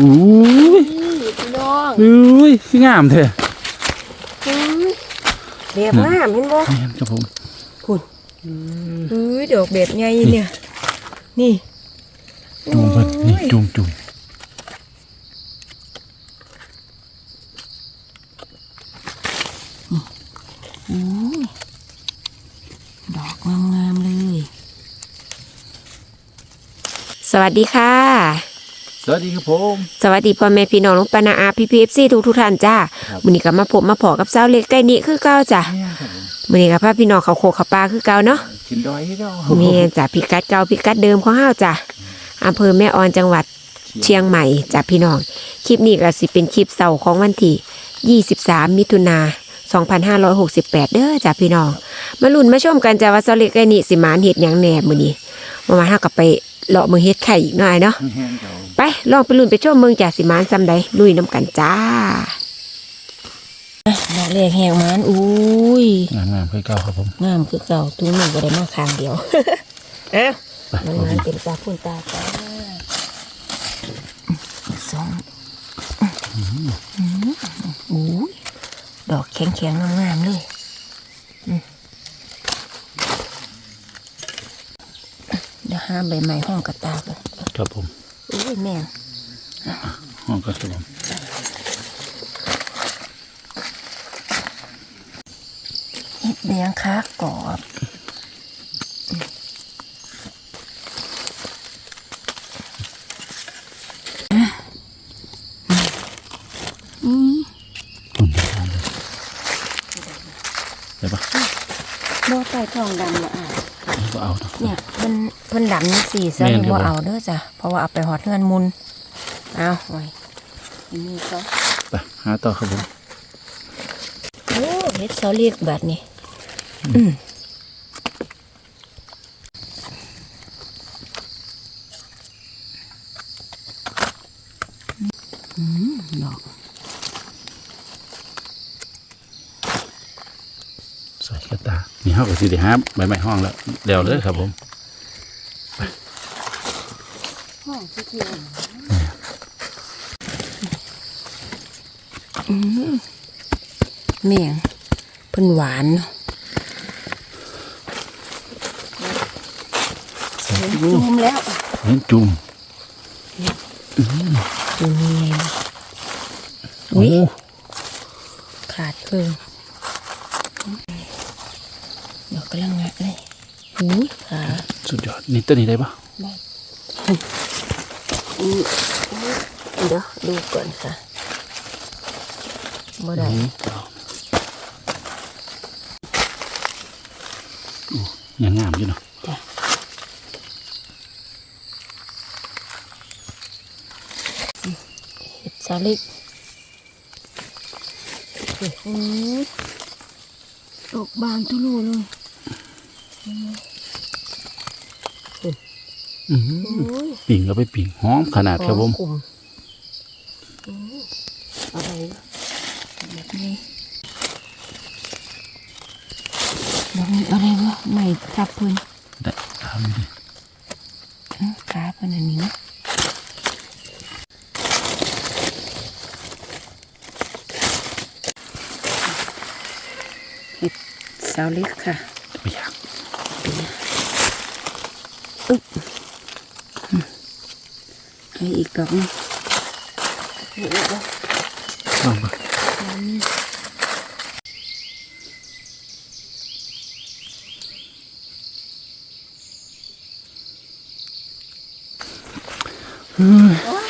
อุ้ยนี่พี่น้องอุ้ยคืองามแท้อุ้ยแบบงามเห็นบ่นี่ครับผมคุณอุ้ยดอกแบบใหญ่เนี่ย นี่จูงเพิ่นนี่จูงจูงดอกงามๆเลย สวัสดีค่ะ สวัสดีครับผมสวัสดีพ่อแม่พี่น้องลุงปานาอาพี่พีเอฟซีทุกทุกๆท่านจ้าครับมื้อนี้ก็มาพบมาพอกับสาวเล็กใกล้นี้คือเก่าจ้ะเนี่ยครับผมมื้อนี้ก็พาพี่น้องเขาโคกเขาปลาคือเก่าเนาะกินดอยให้เราแม่จ้ะพิกัดเก่าพิกัดเดิมของเฮาจ้ะอำเภอแม่ออนจังหวัดเชียงใหม่จ้ะพี่น้องคลิปนี้ก็สิเป็นคลิปเสาร์ของวันที่23มิถุนา2568 เด้อจ้ะพี่น้อง มาลุ้นมาชมกันจ้ะว่าสาวเล็กไอ้นี่สิหมานเฮ็ดหยังแหน่มื้อนี้มามาเฮาก็ไปเลาะมือเฮ็ดไข่อีกหน่อยเนาะ แห้งๆครับผมไปลองไปลุ้นไปชมเมืองจ่าสิหมานซ้ำใดลุยน้ำกันจ้าดอกแรกแหงมันอุ้ยงามงามๆคือเก่าครับผมงามคือเก่าตุ้งหนึ่งก็ได้มาคางเดียวเอ้าไปมันครับผมานเป็นตาพุ่นตาจ้าสองอุ้ยดอกแข็งๆงามๆเลยอืมเดี๋ยวห้ามใบไม้ห้องกระตากันครับผม อุ้ยแม่ห้องก็ครับผมเห็ดแดงค้ากรอบอืมต้นทานเลยได้ปะบ่ใต้ทองดำละอะก็เอาเนี่ยเพิ่น พิ่นดำนี่สี่ซะแม่นนี่อยู่บ่บ่เอาเด้อจ้ะเพราะว่าเอาไปหอดเงินมุนเอาไว้อันนี่ก็ไปหาต่อครับผมโอ้เฮ็ดเสาเรียกแบบนี้อืมอืมดอกใส่กระตานี่เฮาก็สิได้หาใบไม้ห้องแล้วเดี๋ยวเลยครับผม ห้องที่เที่ยวอืมแม่งเพิ่นหวานเนาะเห็นจุ่มแล้วเห็นจุ่มจุ่มยังไงนะโอ้อุ๊ยขาดเพิ่งดอกกำลังงะเลยหูยขาสุดยอดนี่ต้นนี้ได้ปะ อือเดี๋ยวดูก่อนค่ะบ่ได้อืมเอาอู้ยังงามอยู่เนาะจ้ะเห็ดสาลิกอือดอกบานทุลุเลยอื้อ ปิ่งก็ไปปิ่งหอมขนาดครับผมอะไรแบบนี้แบบนี้อะไรวะไม่ทับเพิ่นได้ทำดิขาเพิ่นอันนี้นะเห็ดสาวเล็กค่ะ ไปอยาก ให้อีกดอกหนึงนี่อีกดอกลองไปเฮ้ย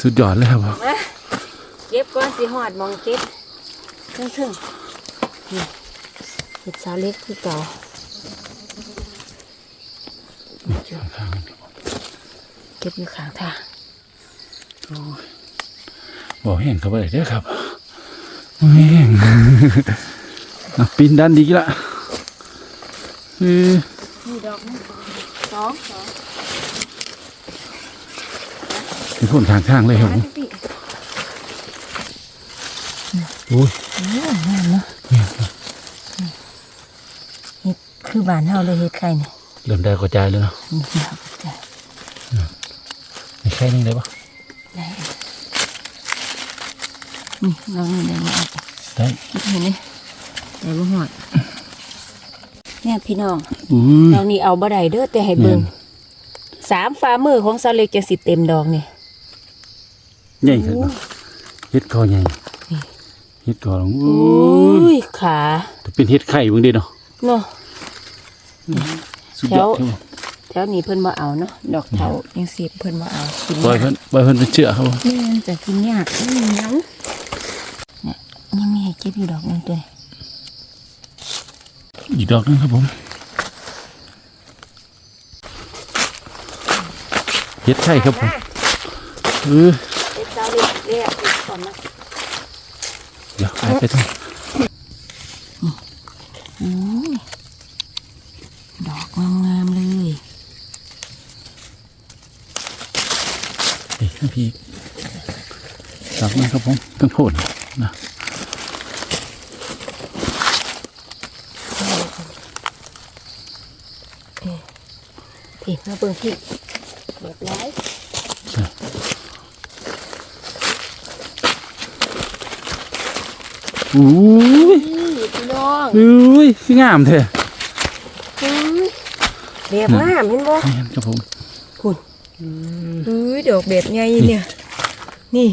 สุดยอดเลยครับผมมาเก็บก่อนสิหอดมองเก็บเพิ่งถึงนี่เห็ดสาวเล็กคือเก่า ข้างๆนี่ครับผม เก็บอยู่ข้างทางบอกแห้งเข้าไปเลยเด้อครับบ่แห้งอะปีนดันดีละเออนี่ดอกนึงสองสองเป็นคนข้างข้างๆเลยครับผมปีโอ้ยโอ้งามเนาะเห็ดคือบานเฮาเลยเห็ดไข่เนี่ยเริ่มได้กระจายเลยเนาะนี่ดอกจ้ะมีแค่นี้เลยปะได้นี่ลองนี่ได้ไหมได้คิดเห็นไหมแต่บ่หอดเนี่ยพี่น้องอุ้ยดอกนี้เอาบ่ได้เด้อแต่ให้เบิ่งแม่สามฝ่ามือของสาวเล็กจะสิเต็มดอกนี่ใหญ่ครับเฮ็ดคอใหญ่เฮ็ดคอลงโอ้อุ้ยยขาแต่เป็นเฮ็ดไข่เบิ่งเด้เนาะเนาะสุดยอดแถวครับแถวนี้เพิ่นบ่เอาเนาะดอกเถายังสิเพิ่นบ่เอากินปล่อยยากเพิ่นปล่อยเพิ่นเป็นเชื่อครับผมนี่มันจะกินยากนี่หยังเนี่ยยังมีให้เก็บอยู่ดอกหนึงตัวนี้อีกดอกหนึงครับผมเฮ็ดไข่ครับผมเออเด็กสาวเล็กเรียกก่อนนะเดี๋ยวไปไปตรง อืมดอกงามๆเลย นี่ครับพี่ดอกหนึ งครับผมเพิ่งโพดนะพี่มาเบิ่งพี่เรียบร้อยใช่อุ้ยนี่พี่น้องอุ้ยคืองามแท้อุ้ยแบบงามเห็นบ่แม่นครับผมคุณอุ้ยดอกแบบใหญ่เนี่ย นี่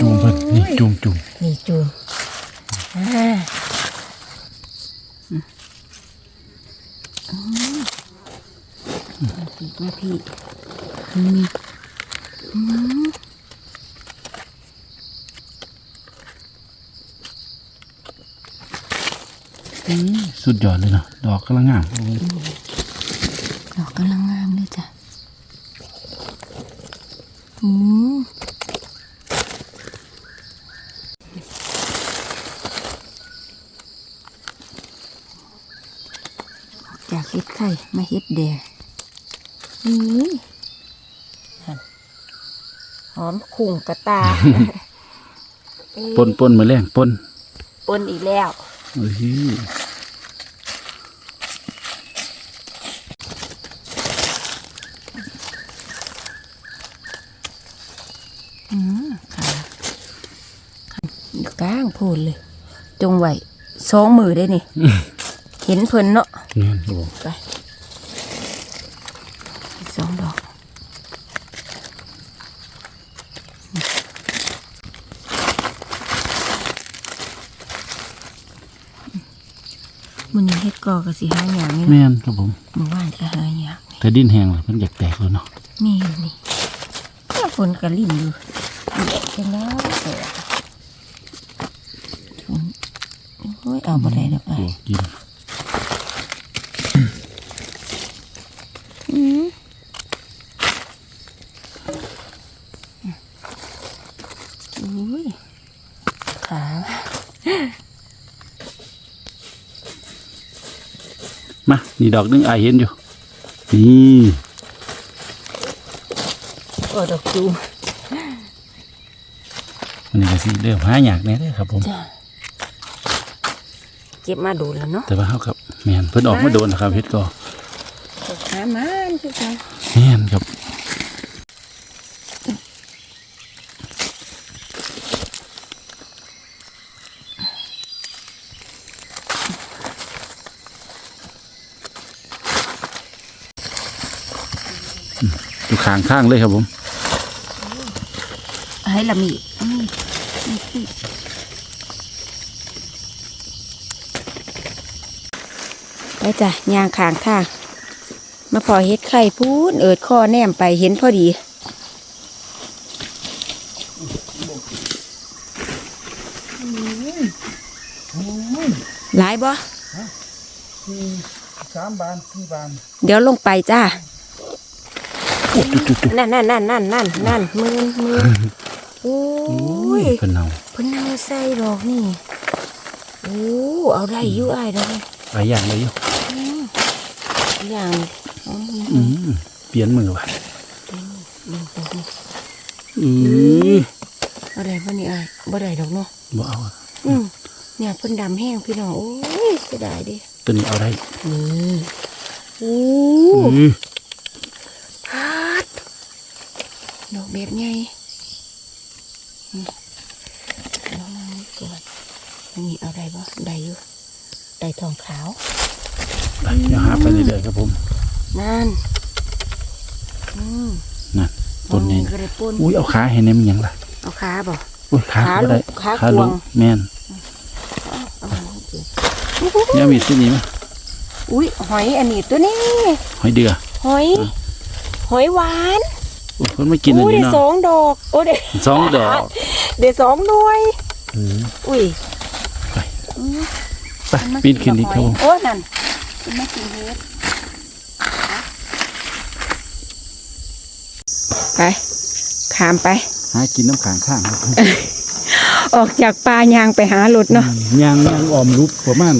จูงเพิ่นนี่จูงจูงนี่จูงอ่าอืมอืมมาพี่มาพี่นี่อืมสุดยอดเลยเนาะดอกกำลังงามดอกกำลังงามเลยจ้ะอืมจากเฮ็ดไข่มา เฮ็ดแดงนี่หั่นหอมคุ้งกระตาปนปนมาแรงปนปนอีกแล้วเอ้ยอืมค่ะอยู่กลางโพูนเลย จงไหวสองมือได้นี่ เห็นเพิ่นเนาะแม่นโอ้ไปอีกสองดอก มันยังเฮ็ดกอกับสีหาอย่างนี่นะแม่นครับผมเมื่อวานก็หาอย่างแต่ดินแห้งแล้วมันอยากแตกแล้วเนาะนี่นี่ถ้าฝนกระลิ่นอยู่เด็กกันแล้วแต่ฝนโอ้ยเอาบ่ได้ดอกอะโอ้กิน อืมอุ้ยขา มานี่ดอกหนึงอายเห็นอยู่ นี่โอ้ดอกจูมมันนี่ก็สิเริ่มหายากแน่เด้อครับผมจ้ะเก็บมาดูแล้วเนาะแต่ว่าเฮาครับแม่นเพิ่นออกมาโดนนะครับเฮ็ดก็หามันคือกันแม่นครับ ขางข้างเลยครับผมให้ละมีไปจ้ะยางขางทางมาพอเฮ็ดไข่พูนเอิดข้อแนมไปเห็นพอดีหลายบ่สามบานสี่บาน เดี๋ยวลงไปจ้า นั่นนั่นนั่นนั่นนั่นนั่นมือมือโอ้โอ้ยยเพิ่นเอาเพิ่นเอาใส่ดอกนี่โอ้เอาได้อยู่อ้ายได้หลายอย่างเลยอยู่อย่างอ๋อมืออืมเปลี่ยนมือว่ะมือมืออือเอาได้บ่นี่อ้ายบ่ได้ดอกเนาะบ่เอาอะอืมเนี่ยเพิ่นดำแห้งพี่น้องโอ้ยเสียดายเดิตัวนี้เอาได้นี่โอ้ อือพาดดอกแบบใหญ่ลองนี่ก่อนนี่เอาได้บ่ได้อยู่ได้ทองขาวไปเดี๋ยวหาไปเรื่อยๆครับผมนั่นอืมนั่นต้นนี้ก็ได้ป่นอุ้ยเอาขาให้แหนมนหยังล่ะเอาขาบ่อุ้ยขาขาก็ได้ลูกขากวางลูกแม่นเอามาให้กินเนี่ยมีที่นี้มั้ยอุ้ยหอยอันนี้ตัวนี้ หอยเดือหอย หอยหวานอุ้ย เพิ่นไม่กินอันอุ้ยนี้ได้เนาะสองดอก โอ้ได้สองดอกได้สองหน่วย อืมอุ้ยไปปีนขึ้นอีกครับผมโอ้นั่นมันมากินเฮ็ดไปขามไป หากินน้ำขางข้างครับผมออกจากป่ายางไปหารถเนาะยางยางออมรูปประมาณ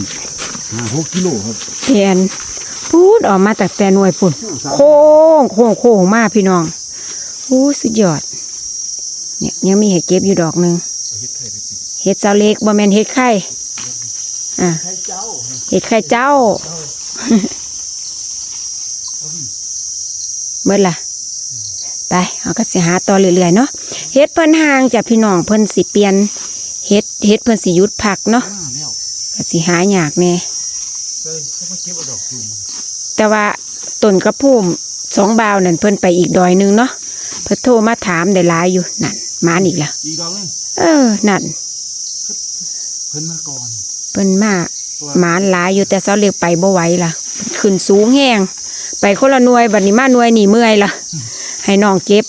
ห้าหกกิโลครับเทียนพูดออกมาจากแต่หน่วยปุ่น โค้งโค้งโค้งมากพี่น้อง โอ้สุดยอด เนี่ยยังมีเห็ดเก็บอยู่ดอกหนึ่งเห็ดเจ้าเล็กบ่แมนเห็ดไข่อะเห็ดไข่เจ้าเบิดล่ะ ไปเอาก็สิหาต่อเรื่อยๆเนาะเฮ็ดเพิ่นห่างจากพี่น้องเพิ่นสิเปลี่ยนเฮ็ดเฮ็ดเพิ่นสิยุดพักเนาะก็สิหายากแน่แต่ว่าต้นกระพุ่มสองบาวนั่นเพิ่นไปอีกดอยหนึงเนาะ เพิ่นโทรมาถามได้หลายอยู่นั่นมาอีกละอีกดอกนึงเออนั่นเพิ่นมาก่อนเพิ่นมาหมานหลายอยู่แต่เสาเล็กไปบ่ไหวล่ะขึ้นสูงแห้งไปคนละหน่วยบัดนี้มาหน่วยนี่เมื่อยล่ะ ให้น้องเก็บ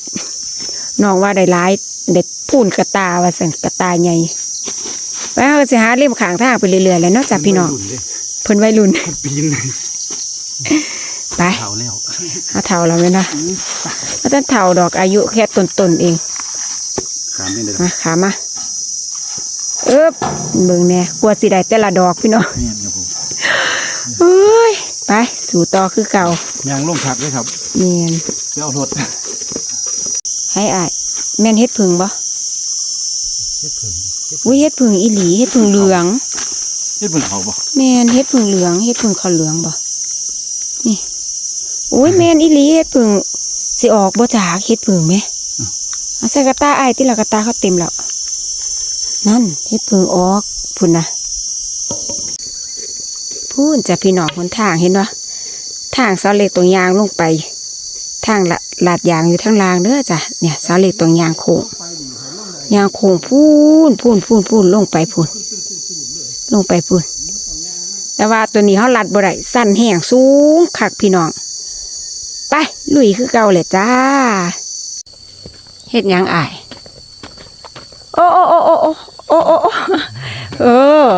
น้องว่าได้หลายเด็ดพูนกระตาว่าสั่นกระตาใหญ่ไปเอาสิหาเล่มขางทางไปเรื่อยๆแล้วเนาะจ้ะพี่น้องเพิ่นวัยรุ่นปีนเลยไปเผาแล้ว เอาเท่าแล้วไหมเนาะเอาแต่เท่าดอกอายุแค่ต้นๆเองขามนี่เลยมาขามาเอ๊บเบิ่งแน่กลัวสิได้แต่ละดอกพี่น้องเนี่ยครับผมเอ้ยไปสู่ต่อคือเก่ายางลงผักเลยครับเนียนไปเอารถให้อายแม่นเฮ็ดผึ่งบ่เฮ็ดเพิ่งอุ้ยเฮ็ดผึ่งอีหลีเฮ็ดผึ่งเหลืองเฮ็ดเพิ่งเขาบ่แม่นเฮ็ดผึ่งเหลืองเฮ็ดผึ่งขาวเหลืองบ่นี่ อุ้ยแม่นอีหลีเฮ็ดผึ่งสิออกบ่จากเฮ็ดผึ่งแหมเอาใส่กระตาอ้ายที่ละกระตาเขาเต็มแล้ว นั่นเฮ็ดผึ่งออกพุ่นนะพูนจะพี่น้องคนทางเห็นบ่ทางเสาเหล็กตรงยางลงไป ทางละลาดยางอยู่ทางล่างเด้อจ้ะเนี่ยเสาเหล็กตรงยางโค้งยางโค้งพูนพูนพูนพูนลงไปพูนลงไปพูนแต่ว่าตัวนี้เขาลัดบ่ได้สั้นแห้งสูงคักพี่น้องไป ลุยคือเก่าเลยจ้าเฮ็ดยังอาย โอ้โอ้โอ้โอ้โอ้โอ้โอ้เออ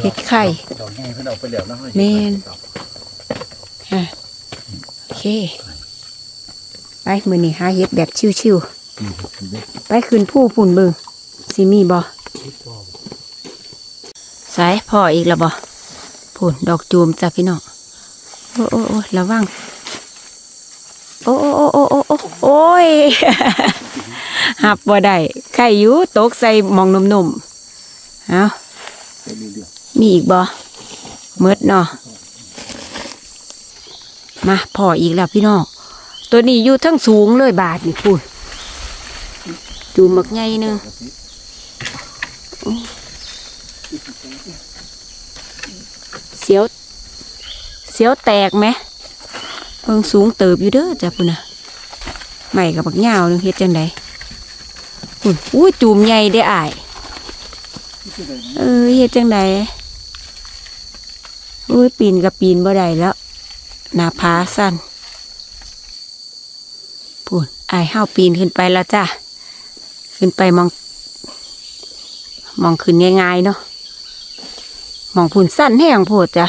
เฮ็ดไข่ดอกง่าเพิ่อาไปแล้วนะเมนอะโอเค ไปมือนี่หาเฮ็ดแบบชิวๆไปคืนผู้ปุ่นเบิ่งสิมีบ่สายพ่ออีกแล้วบ่ผุนดอกจูมจ้ะพี่น้องโอ้โอ้ระวัง โอ้โอ้โอ้โอ้ยหับบ่ได้ไข่อยู่ตกใส่มองนุ่มๆเอามีอีกบ่เมดเนาะมาพออีกแล้วพี่น้องตัวนี้อยู่ทั้งสูงเลยบาทนี่พูดจูมหมักใหญ่หนึงเสียว เสียวแตกไหมเพิ่งสูงเติบอยู่เด้อจ้ะพุ่นนะ ใหม่กับบักเหงาวนึงเฮ็ดจังไดพุ่นอู้จูมใหญ่ได้ออ้ายเออเฮ็ดจังไดอุ้ยปีนกับปีนบ่ได้แล้วหน้าผาสั้นพูนไอายห้าวปีนขึ้นไปแล้วจ้ะ ขึ้นไปมอง มองขึ้นง่ายๆเนาะ มองพูนสั้นแห้งโพดจ้ะ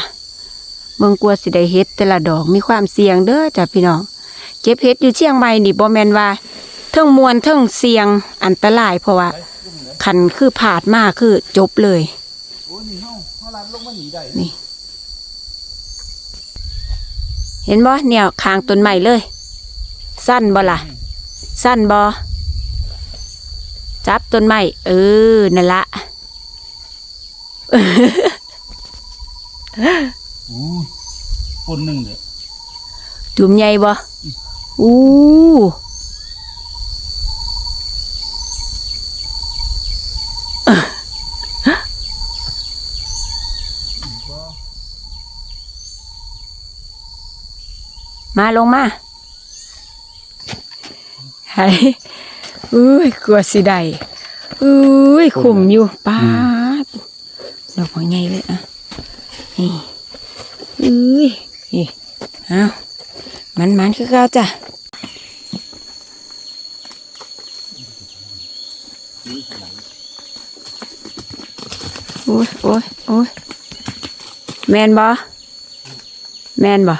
เมืองกลัวสิได้เฮ็ดแต่ละดอกมีความเสี่ยงเด้อจ้ะพี่น้อง เก็บเฮ็ดอยู่เชียงใหม่นี่บ่แม่นว่าเทิงมวนเทิงเสี่ยงอันตรายเพราะว่าคันคือผาดมากคือจบเลยๆโอ้นี่เฮาเฮาลัดลงมาหนีได้นี่เห็นบ่เนี่ยคางต้นใหม่เลย สั้นบ่ล่ะ สั้นบ่จับต้นไม้เออนั่นละโอ้ยคนหนึงเด้อจุ่มใหญ่บ่ อู้มาลงมาไอ้อุ้ยกลัวสิได้อุ้ยขุมอยู่ป้าดดอกของใหญ่เลยอะอุ้ยนี่เอมันมันคือเขาจ้ะ อ้ยโอ้ยโอ้ยแมนบ่แมนบ่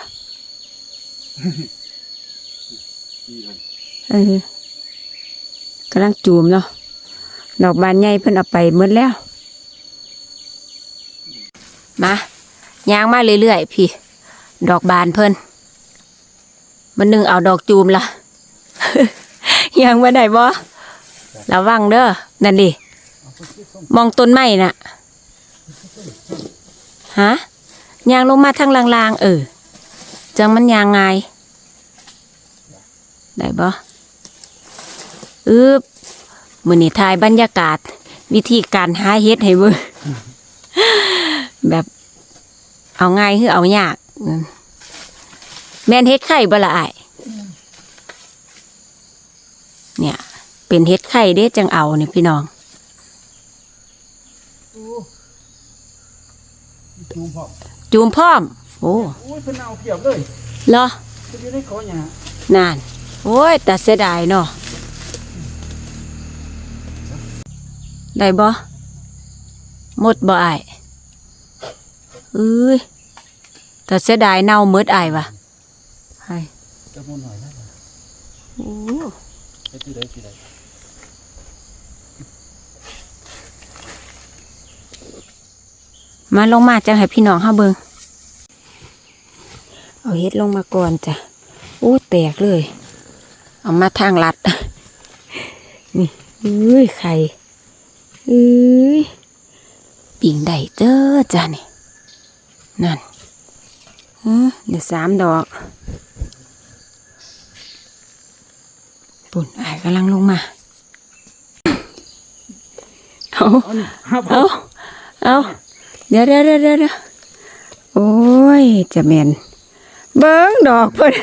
เออกำลังจูมเนาะดอกบานใหญ่เพิ่นเอาไปหมดแล้ว มาย่างมาเรื่อยๆพี่ ดอกบานเพิ่นมันหนึ่งเอาดอกจูมละย่างมาได้บ่ระวังเด้อนั่นดิมองต้นไม้น่ะ ฮะยางลงมาทางลางๆ เออ จังมันยางไงได้บ่อึบมือนี่ทายบรรยากาศ วิธีการหาเฮ็ดให้เบิ่งแบบเอาง่ายคือเอายาก แม่นเฮ็ดไข่บ่ละอายเนี่ย เป็นเฮ็ดไข่เด้จังเอานี่พี่น้อง จูมพ่อจูมพร้อม โอ้โอ้ยเพิ่นเอาเพียบเลยเหรอเพิ่นอยู่ในคอหญ้านั่นโอ้ยแต่เสียดายเนาะได้บ่หมดบ่อ้ายเอ้ยแต่เสียดายเน่าหมดอ้ายวะให้จะมุนหน่อยนะโอ้ ไปที่ใดที่ใด มาลงมาจังให้พี่น้องเฮาเบิงเอาเฮ็ดลงมาก่อนจ้ะอู้แตกเลย เอามาทางลัด นี่เอ้ยไข่เอ้ยปิ่งได้เด้อจ้ะนี่ นั่นอือเดี๋ยวสามดอกปุ่นอายกำลังลงมา เอาเอานี่ห้าพ่อเอา เดี๋ยวเดี๋ยวเดี๋ยวเดี๋ยวเดี๋ยวโอ้ย จะแมนเบิ้งดอกเพิ่น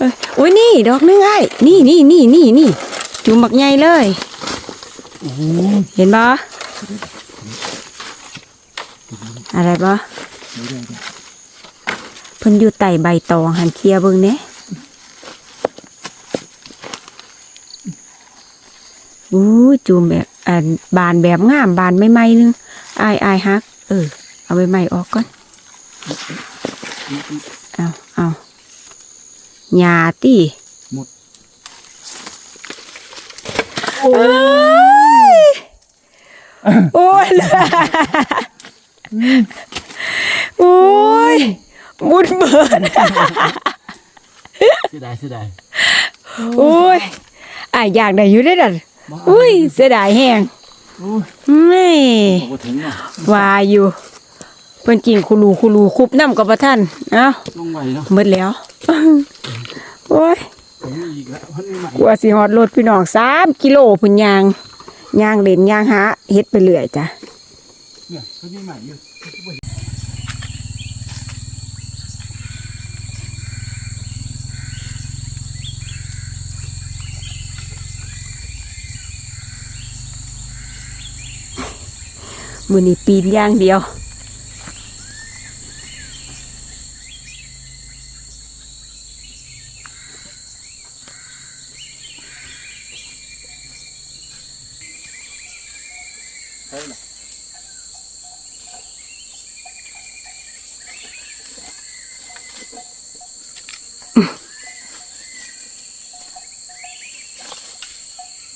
อ้ยโอ้ยนี่ ดอกนึงไอ้นี่นี่นี่นี่นี่จุ่มบักใหญ่เลยเห็นบ่อะไรบ่เพิ่นอยู่ใต้ใบตองหันเคลียเบิ่งเน่อู้ยจูมแบบ อันบานแบบงามบานไม่ไหม้นึงอายอายฮัก เออ เอาใบไม้ออกก่อนเอาเอาหญ้าติหมดโอ้ยโอ้ยโอ้ยบุญเบิดเสียดายเสียดายโอ้ยอะอยากได้อยู่ได้อดัน อุ้ยเสียดายแฮงโอ้ยไม่บอกว่าถึงเนาะว่าอยู่เพิ่นกินคุรูคุรูคุบน้ำกับประท่านเอ้าลงไหวเนาะหมดแล้วโอ้ยผมมีอีกแล้วมันมีใหม่กลัวสิฮอดรถพี่น้องสามกิโลพุ่นยางยางเล่นยางหาเฮ็ดไปเรื่อยจ้ะ เนี่ยเขา มีใหม่อยู่มือนี้ปีนอย่างเดียวใช่ละ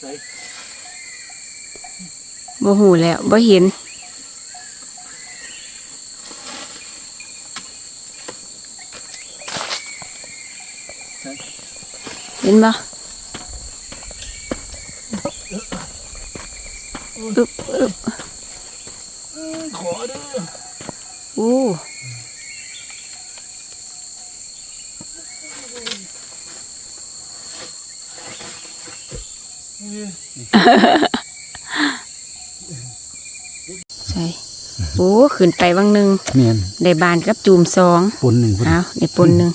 ใส่บ่หูแล้วบ่เห็น ห็นบ่อึบอึบขอเด้ออู้ใช่โอ้ขึ้นไปวังหนึ่งแม่นได้บานกับจูมสองปนหนึ่งพุ่นเอาได้ปนหนึ่ง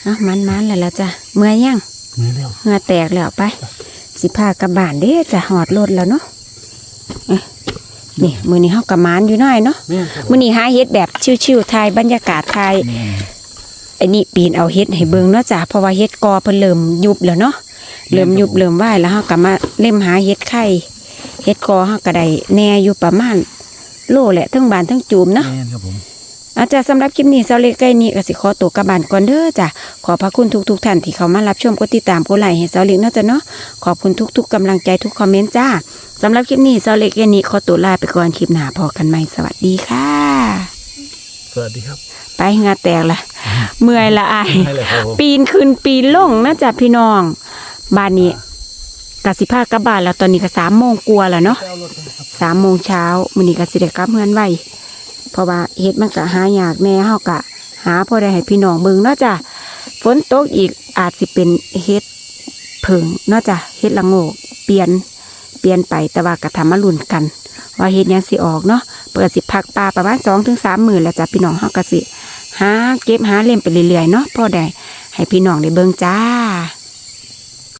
เอามันมันๆแล้วล่ะจ้ะเมื่อยยัง เมื่อแล้วเหงื่อแตกแล้วไป สิพากลับบ้านเด้จะหอดรถแล้วเนาะเอ๊ะนี่มือนี้เฮากระมานอยู่หน่อยเนาะแม่นครับมือนี้หาเฮ็ดแบบชิวๆทายบรรยากาศทายแม่นไอ้นี่ปีนเอาเฮ็ดให้เบิ่งเนาะจ้ะเพราะว่าเฮ็ดกอเพิ่นเริ่มยุบแล้วเนาะเริ่มยุบเริ่มไหวแล้วเฮาก็มาเล่มหาเฮ็ดไข่เฮ็ดกอเฮาก็ได้แหน่อยู่ประมาณโลแหละทั้งบานทั้งจูมเนาะแม่นครับผม อาจารย์สำหรับคลิปนี้เซาเล็กใกล้นี้ก็สิขอตัวกลับบ้านก่อนเด้อจ้ะขอบพระคุณทุกๆท่านที่เข้ามารับชมกดติดตามกดไลค์ให้เซาเล็กเนาะจ้ะเนาะขอบคุณทุกๆกำลังใจทุกคอมเมนต์จ้าสำหรับคลิปนี้เซาเล็กใกล้นี้ขอตัวลาไปก่อนคลิปหน้าพอกันใหม่สวัสดีค่ะ สวัสดีครับ ไปเหงาแตกละเมื่อยละอายให้เลยครับผมปีนขึ้นปีนลงนะจ๊ะพี่น้องบ้านนี้กสิภากลับบ้านแล้วตอนนี้ก็สามโมงกลัวาแล้วเนาะ สามโมงเช้ามื้อนี้ก็สิได้กลับเฮือนไว เพราะว่าเฮ็ดมันก็หายากแน่เฮาก็หาพอได้ให้พี่น้องเบิ่งเนาะจ้ะฝนตกอีกอาจสิเป็นเฮ็ดเพิงเนาะจ้ะเฮ็ดละโงกเปลี่ยนเปลี่ยนไปแต่ว่าก็ทำมาลุ้นกัน ว่าเฮ็ดยังสิออกเนาะเปิดสิพักปลาประมาณ2-3ถึง3มื้อแล้วจ้ะพี่น้องเฮาก็สิหาเก็บหาเล่มไปเรื่อยๆเนาะพอได้ให้พี่น้องได้เบิ่งจ้า